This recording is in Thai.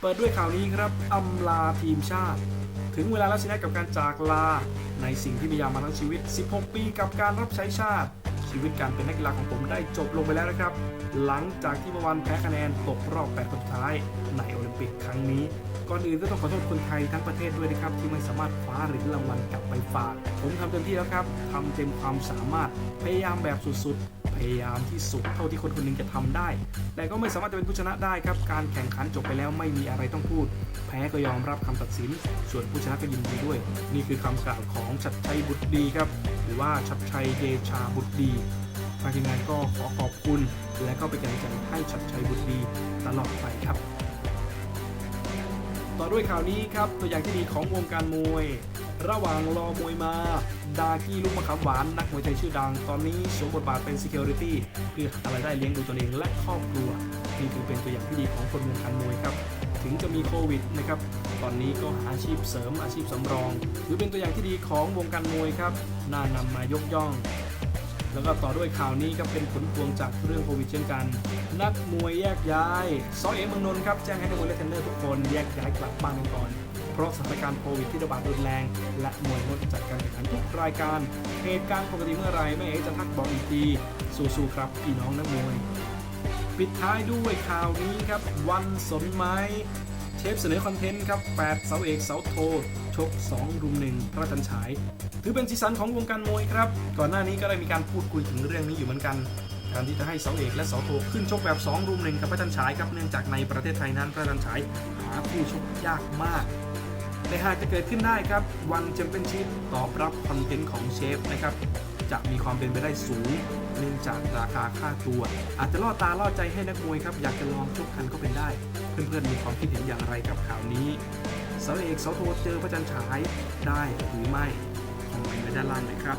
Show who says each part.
Speaker 1: เปิดด้วยข่าวนี้ครับอำลาทีมชาติ ถึงเวลาแล้วสินะกับการจากลา ในสิ่งที่พยายามมาทั้งชีวิต 16 ปีกับการรับใช้ชาติ ชีวิตการเป็นนักกีฬาของผมได้จบลงไปแล้วนะครับ หลังจากที่เมื่อวานแพ้คะแนนตกรอบ8คนสุดท้าย ในโอลิมปิกครั้งนี้ก่อนอื่นก็ต้องขอโทษคนไทยทั้งประเทศด้วยนะครับ ที่ไม่สามารถคว้าเหรียญรางวัลกลับไปฝาก ผมทำเต็มที่แล้วครับทำเต็มความสามารถพยายามแบบสุดๆ พยายามที่สุดเท่าที่คนคนหนึงจะทำได้ แต่ก็ไม่สามารถจะเป็นผู้ชนะได้ครับ การแข่งขันจบไปแล้วไม่มีอะไรต้องพูด แพ้ก็ยอมรับคำตัดสิน ส่วนผู้ชนะก็ยินดีด้วย นี่คือคำกล่าวของชัดชัยบุตรดีครับ หรือว่าชัดชัยเดชาบุตรดีทางทีมงานก็ขอขอบคุณ และก็เป็นกำลังใจให้ชัดชัยบุตรดีตลอดไปครับ ต่อด้วยข่าวนี้ครับ ตัวอย่างที่ดีของวงการมวย ระหว่างรอมวยมา ดากี้ลูกมะขามหวาน นักมวยไทยชื่อดัง ตอนนี้สวมบทบาทเป็น Security เพื่อหารายได้เลี้ยงดูตนเองและครอบครัวนี่ถือเป็นตัวอย่างที่ดีของคนวงการมวยครับ ถึงจะมีโควิดนะครับ ตอนนี้ก็หาอาชีพเสริมอาชีพสำรอง ถือเป็นตัวอย่างที่ดีของวงการมวยครับน่านำมายกย่อง แล้วก็ต่อด้วยข่าวนี้ครับเป็นผลพวงจากเรื่องโควิดเช่นกัน นักมวยแยกย้ายซอเอเมืองนนท์ครับแจ้งให้นักมวยและเทรนเนอร์ทุกคนแยกย้ายกลับบ้านกันก่อนเพราะสถานการณ์โควิดที่ระบาดรุนแรง และมวยงดจัดการแข่งขันทุกรายการเหตุการณ์ปกติเมื่อไรแม่เอ๋จะทักบอกอีกทีสู้ๆครับพี่น้องนักมวยปิดท้ายด้วยข่าวนี้ครับวันสนไม้ เชฟเสนอคอนเทนต์ครับ8เสาเอกเสาโท ชก 2 รุมหนึ่งพระจันฉาย ถือเป็นสีสันของวงการมวยครับ ก่อนหน้านี้ก็ได้มีการพูดคุยถึงเรื่องนี้อยู่เหมือนกัน การที่จะให้เสาเอกและเสาโทขึ้นชกแบบ 2 รุมหนึ่งกับพระจันฉายครับเนื่องจากในประเทศไทยนั้นพระจันฉายหาคู่ชกยากมากแต่หากจะเกิดขึ้นได้ครับวันแชมเปี้ยนชิพตอบรับคอนเทนต์ของเชฟนะครับ จะมีความเป็นไปได้สูงเนื่องจากราคาค่าตัว อาจจะล่อตาล่อใจให้นักมวยครับ อยากจะลองชกกันก็เป็นได้ เพื่อนๆมีความคิดเห็นอย่างไรกับข่าวนี้เสาเอกเสาโทเจอพระจันทร์ฉายได้หรือไม่คอมเมนต์ไว้ด้านล่างเลยครับ